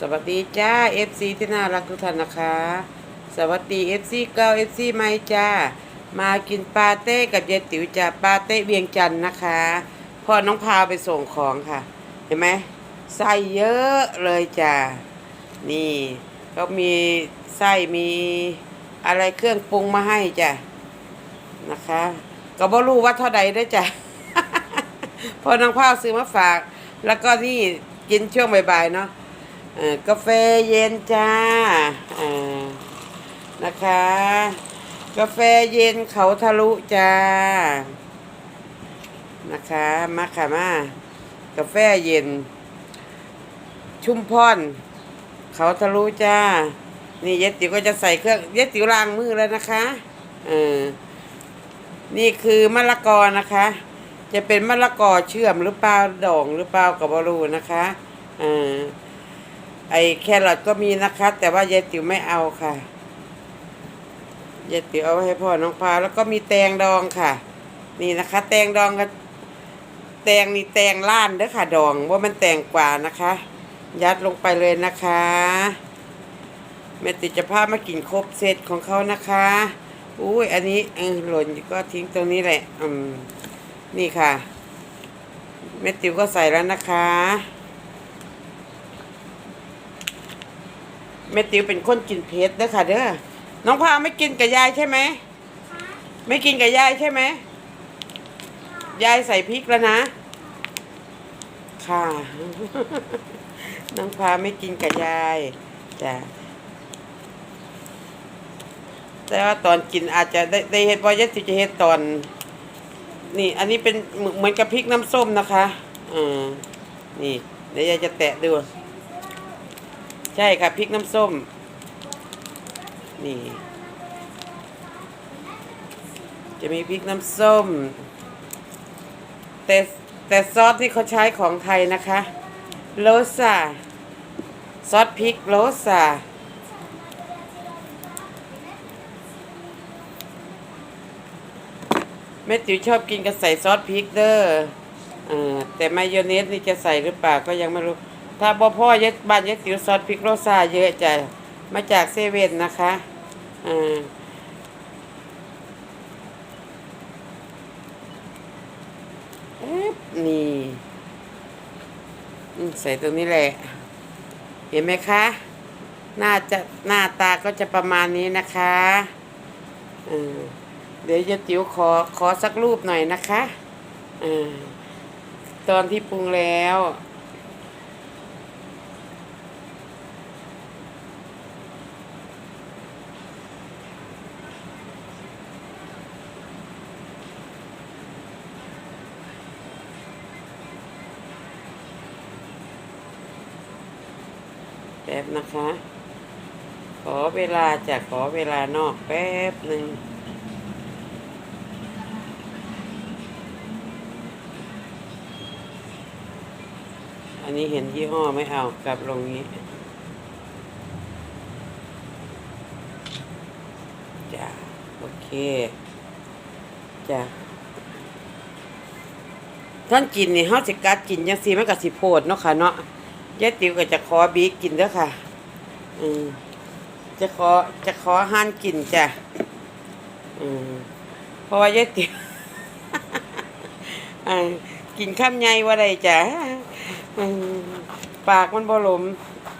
สวัสดีจ้า FC ที่น่ารักทุกท่านนะคะ สวัสดี FC เก้า FC ใหม่จ้า มากินปาเต้กับยายติ๋วจ้าปาเต้เวียงจันทร์นะคะพ่อน้องพาวไปส่งของค่ะ เห็นไหมไส้เยอะเลยจ้านี่ก็มีไส้มีอะไรเครื่องปรุงมาให้จ้ะนะคะก็บ่รู้ว่าเท่าใดได้จ้ะพอน้องพาวซื้อมาฝาก แล้วก็นี่กินช่วงบ่ายๆเนาะ กาแฟเย็นจ้านะคะ กาแฟเย็นเขาทะลุจ้า นะคะมาค่ะมากาแฟเย็น ชุ่มพอนเขาทะลุจ้า นี่เยติ๋วก็จะใส่เครื่องเยติ๋วล้างมือแล้วนะคะเออนี่คือมะละกอนะคะ จะเป็นมะละกอเชื่อมหรือเปล่าดองหรือเปล่ากับบรูนะคะเออ ไอ้แครอทก็มีนะคะ แต่ว่ายายติ๋วไม่เอาค่ะยายติ๋วเอาไว้ให้พ่อน้องพาวแล้วก็มีแตงดองค่ะ นี่นะคะ แตงดองก็แตงนี่แตงล้านเด้อค่ะดองว่ามันแตงกว่านะคะ ยัดลงไปเลยนะคะแม่ติจะพามากินครบเซตของเขานะคะอุ้ยอันนี้เออหล่นก็ทิ้งตรงนี้แหละอืมนี่ค่ะเม็ดติ๋วก็ใส่แล้วนะคะ เม็ดติ๋วเป็นคนกินเผ็ดเด้อค่ะเด้อน้องพาวไม่กินกับยายใช่ไหมไม่กินกับยายใช่ไหมยายใส่พริกแล้วนะ ค่ะ น้องพาไม่กินกับยายจ้ะแต่ว่าตอนกินอาจจะได้ได้เห็ดว่ายายติ๋วจะเห็ดตอน นี่ อันนี้เป็นเหมือนเหมือนกับพริกน้ำส้มนะคะ อืมนี่ เดี๋ยวยายจะแตะดู ใช่ค่ะพริกน้ำส้ม นี่ จะมีพริกน้ำส้ม แต่แต่ซอสที่เขาใช้ของไทยนะคะ โลซาซอสพริกโลซาแม่ติ๋วชอบกินกับใส่ซอสพริกเด้อเออแต่มายองเนสนี่จะใส่หรือเปล่าก็ยังไม่รู้ ถ้าบ่พ่อเย็ดบ้านเย็ดติ๋วซอสพริกโรซาเยอะจ้ะมาจากเซเว่นนะคะอ่าเอ๊ะนี่อืมใส่ตรงนี้แหละ เห็นไหมคะน่าจะหน้าตาก็จะประมาณนี้นะคะอืมเดี๋ยวจะจิ๋วขอขอสักรูปหน่อยนะคะอาตอนที่ปรุงแล้ว ป๊บนะคะ ขอเวลาจะขอเวลานอกแป๊บหนึ่งอันนี้เห็นยี่ห้อไม่เอากลับลงนี้จ้ะโอเคจ้ะท่านกินนี่เฮาสิกัดกินจังซีมันก็สิโพดเนาะค่ะเนาะ ยายติ๋วก็จะขอบีกินเด้อค่ะ อืมจะขอจะขอห่านกินจ้ะ อืมเพราะว่ายายติ๋วอ่ากินข้ามใหญ่ว่าไรจ้ะอืมปากมันบ่หลม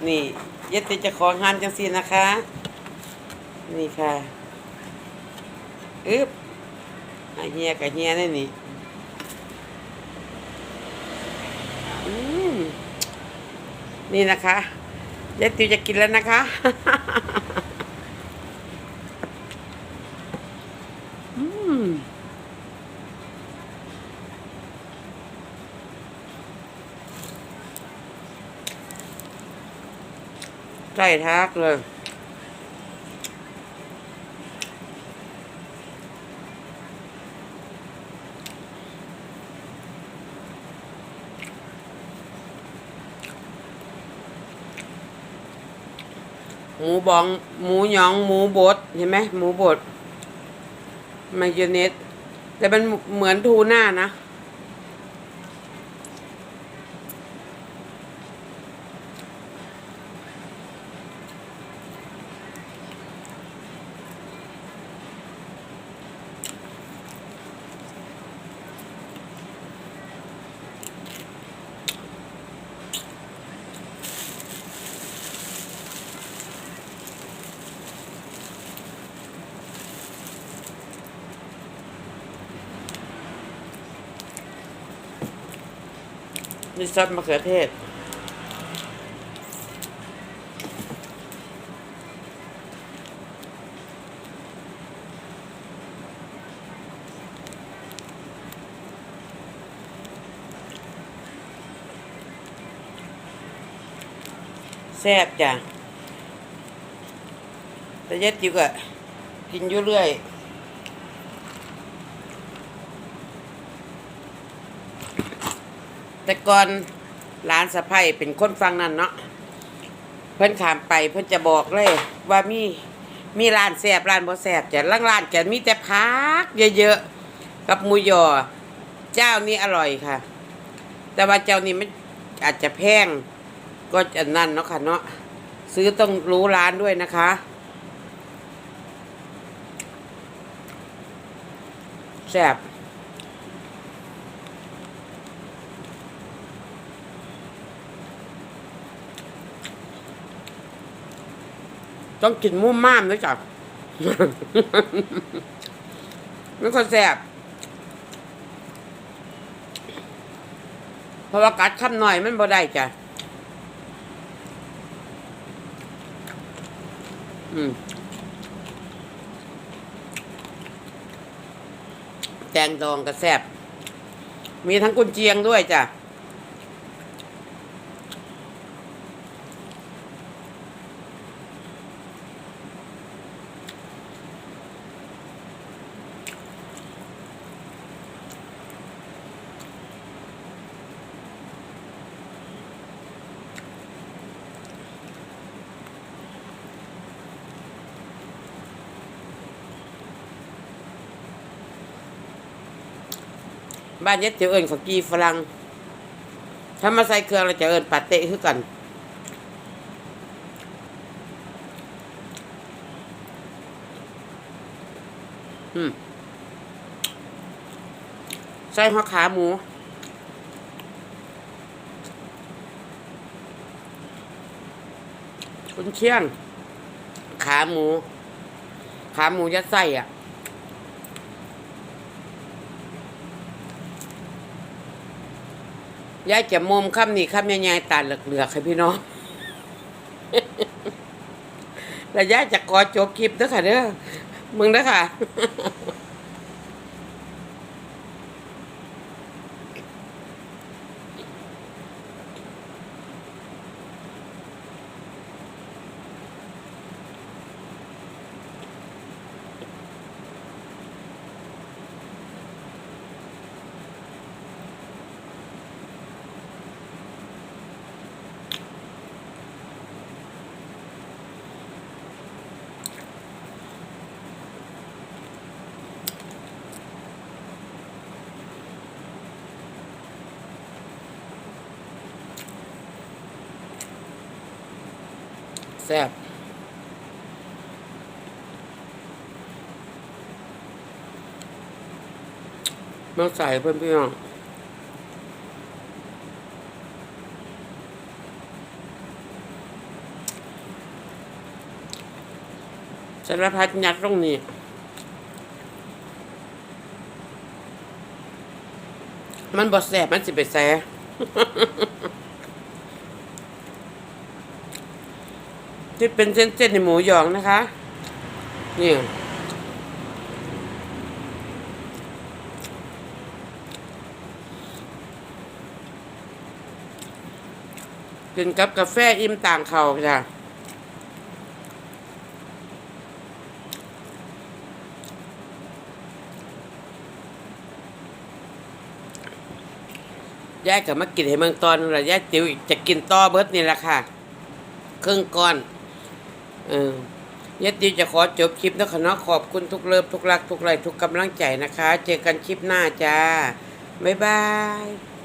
นี่ยายติ๋วจะขอห่านจังซี่นะคะ นี่ค่ะอึบอะเฮียกับเฮียนี่นี่อืม นี่นะคะยายติ๋วจะกินแล้วนะคะอืมใกล้ทักเลย หมูบอง หมูยอง หมูบดเห็นไหมหมูบดมายองเนสแต่มันเหมือนทูน่านะ นี่ซอสมะเขือเทศ แซ่บจ้ะแต่เย็ดจิ๋วก็กินอยู่เรื่อย แต่ก่อนร้านสะไพยเป็นคนฟังนั่นเนาะเพิ่นขามไปเพิ่นจะบอกเลย ว่ามีมีร้านแซ่บร้านบ่แซ่บจะล่างร้านจะมีแต่พักเยอะๆกับหมูยอเจ้านี้อร่อยค่ะ แต่ว่าเจ้านี้มันอาจจะแพงก็จะนั่นเนาะค่ะเนาะซื้อต้องรู้ร้านด้วยนะคะแซ่บ ต้องกินมุ่มม่ามด้วยจ้ะไม่ค่อยแซ่บเพราะว่ากัดคำหน่อยมันบ่ได้จ้ะอืมแตงดองกระแซบมีทั้งกุนเจียงด้วยจ้ะ บ้านเย็ดเจะเอิญของกีฝรั่งถ้ามาใส่เครื่องเราจะเอิญปาเต้คือกันอืมใส่หัวขาหมูคุณเชียง ขาหมู ขาหมูยัดไส้อะ ยายจะมุมคำนี้คำใหญ่ๆตาเหลือกๆให้พี่น้อง แล้วยายจะกอจบคลิปเด้อค่ะเด้อมึงเด้อค่ะ แซ่บมาใส่เพื่อนพี่น้องสารพัดยัดตรงนี้มันบดแสบมันสิไปแซ ที่เป็นเส้นๆในหมูหยองนะคะ นี่กินกับกาแฟอิ่มต่างเขาจ้ะยายก็มากินให้เมืองตอนละยายจิ๋วจะกินต่อเบิร์ดนี่แหละค่ะ ครึ่งก้อน เออยัดดีจะขอจบคลิปนะคะเนาะขอบคุณทุกเลิฟทุกรัก ทุกไลค์ทุกกำลังใจนะคะ เจอกันคลิปหน้าจ้า บ๊ายบาย